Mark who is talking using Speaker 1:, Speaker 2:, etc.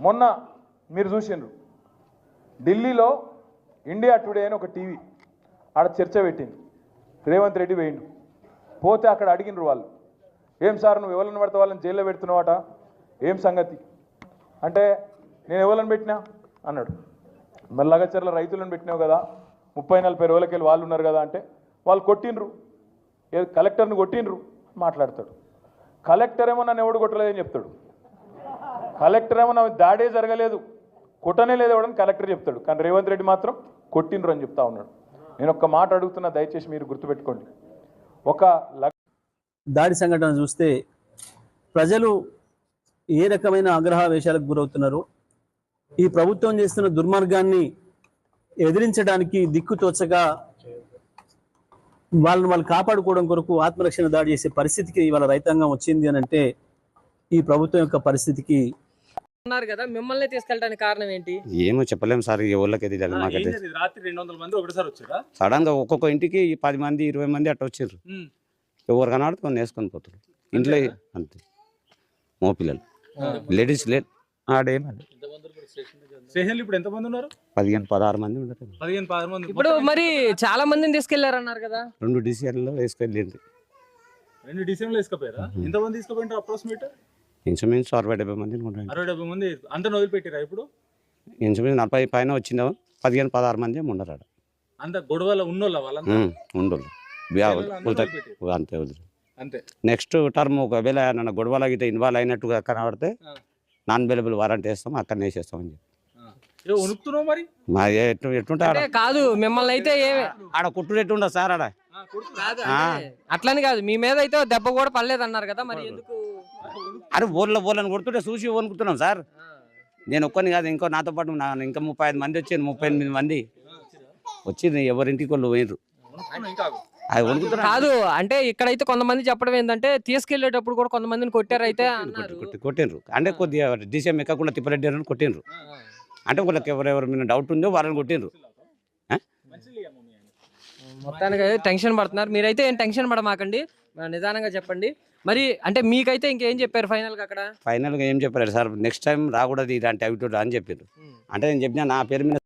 Speaker 1: మొన్న మీరు చూసిండ్రు. ఢిల్లీలో ఇండియా టుడే అని ఒక టీవీ ఆడ చర్చ పెట్టింది. రేవంత్ రెడ్డి వేయండు పోతే అక్కడ అడిగినరు వాళ్ళు. ఏం సార్ నువ్వు ఎవరిని పెడతా వాళ్ళని జైల్లో పెడుతున్నావాట? ఏం సంగతి? అంటే నేను ఎవరిని పెట్టినా? అన్నాడు. మరి లగచర్ల రైతులను పెట్టినావు కదా ముప్పై నలభై రోజులకి వెళ్ళి వాళ్ళు ఉన్నారు కదా అంటే వాళ్ళు కొట్టిండ్రు. ఏదో కలెక్టర్ని కొట్టిండ్రు. మాట్లాడతాడు. కలెక్టర్ ఏమో నన్ను ఎవడు కొట్టలేదని చెప్తాడు. కలెక్టర్ ఏమన్నా దాడే జరగలేదు. కొట్టనే లేదు ఎవడని కలెక్టర్ చెప్తాడు. కానీ రేవంత్ రెడ్డి మాత్రం కొట్టిండ్రు అని చెప్తా ఉన్నాడు. నేను ఒక్క మాట అడుగుతున్నా దయచేసి మీరు గుర్తుపెట్టుకోండి. ఒక
Speaker 2: దాడి సంఘటన చూస్తే ప్రజలు ఏ రకమైన ఆగ్రహావేశాలకు గురవుతున్నారు? ఈ ప్రభుత్వం చేస్తున్న దుర్మార్గాన్ని ఎదిరించడానికి దిక్కు తోచగా వాళ్ళని వాళ్ళు కాపాడుకోవడం కొరకు ఆత్మరక్షణ దాడి చేసే పరిస్థితికి ఇవాళ రైతాంగం వచ్చింది అని అంటే ఈ ప్రభుత్వం యొక్క పరిస్థితికి
Speaker 3: ఉన్నారు కదా మిమ్మల్ని తీసుకెళ్ళడానికి కారణం ఏంటి?
Speaker 4: ఏమో చెప్పలేము సార్ తెలియదు మాకైతే.
Speaker 5: ఏంటది? రాత్రి రెండు వందల మంది ఒకటిసారి వచ్చారా?
Speaker 4: సడన్గా ఒక్కొక్క ఇంటికి పది మంది ఇరవై మంది అట్లా వచ్చారు. ఎవరు కనబడితే వాళ్ళు వేసుకొని పోతారు ఇంట్లో అంతే. మో పిల్లలు. లేడీస్ లేదు ఆడేం
Speaker 5: స్టేషన్లో ఇప్పుడు ఎంత మంది ఉన్నారు?
Speaker 4: పదిహేను పదహారు మంది
Speaker 5: పదిహేను పదహారు మంది.
Speaker 3: ఇప్పుడు మరి చాలా మందిని తీసుకెళ్ళారన్నారు కదా.
Speaker 4: రెండు డిసిజన్లో వేసుకెళ్ళింది
Speaker 5: రెండు డిసెంబర్లో తీసుకుపోయారా ఎంత మంది తీసుకుపోయారు అప్రాక్సిమేట్?
Speaker 4: ఇన్సూరెన్స్ అరవై డెబ్బై మంది ఉంటాయి
Speaker 5: అరవై డెబ్బై మంది అంత వదిలిపెట్టారా ఇప్పుడు?
Speaker 4: ఇన్సూరెన్స్ నలభై పైన వచ్చిందా పదిహేను పదహారు మంది ఏమో ఉండరు ఆడ
Speaker 5: అంత గొడవల ఉన్నోళ్ళ వదిలిపెట్టారు.
Speaker 4: అంతే వదిలి
Speaker 5: అంతే.
Speaker 4: నెక్స్ట్ టర్మ్ ఒకవేళ నన్ను గొడవలు అయితే ఇన్వాల్వ్ అయినట్టుగా కనబడితే. నాన్ అవైలబుల్ వారంటీ వేస్తాం అక్కడ వేసేస్తామని చెప్పి.
Speaker 5: ఏ వణుకుతున్నావు మరి?
Speaker 4: ఎట్టుంటే
Speaker 3: కాదు మిమ్మల్ని అయితే ఏమి
Speaker 4: ఆడ కుట్టుడు ఎట్టుండదు సార్ ఆడ.
Speaker 3: అట్లని కాదు మీ మీద అయితే దెబ్బ కూడా పడలేదు అన్నారు కదా మరి ఎందుకు?
Speaker 4: అరే బోర్ల బోర్లను కొడుతుంటే చూసి వణుకుతున్నాం సార్. నేను ఒక్కని కాదు ఇంకో నాతో పాటు నా ఇంకా ముప్పై ఐదు మంది వచ్చారు ముప్పై ఎనిమిది మంది. వచ్చి ఎవరింటికి వాళ్ళు పోయినరు. అది వణుకుతున్నా
Speaker 3: కాదు అంటే ఇక్కడైతే కొంతమంది చెప్పడం ఏంటంటే తీసుకెళ్ళేటప్పుడు కూడా కొంతమందిని కొట్టారు అయితే అన్నారు.
Speaker 4: కొట్టి కొట్టిండ్రు అంటే కొద్దిగా డిసిఎం ఎక్కకుండా తిప్పరెడ్డి అని కొట్టిండ్రు అంటే వాళ్ళకి ఎవరెవరి మీద డౌట్ ఉందో వాళ్ళని
Speaker 5: ఆయన.
Speaker 3: మొత్తానికి టెన్షన్ పడుతున్నారు. మీరైతే ఏం టెన్షన్ పడమాకండి? నిదానంగా చెప్పండి. మరి అంటే మీకైతే ఇంకేం చెప్పారు ఫైనల్గా అక్కడ?
Speaker 4: ఫైనల్గా ఏం చెప్పారు సార్. నెక్స్ట్ టైం రాకూడదు ఇలాంటి అవిటోడు అని చెప్పారు. అంటే నేను చెప్పిన నా పేరు మీద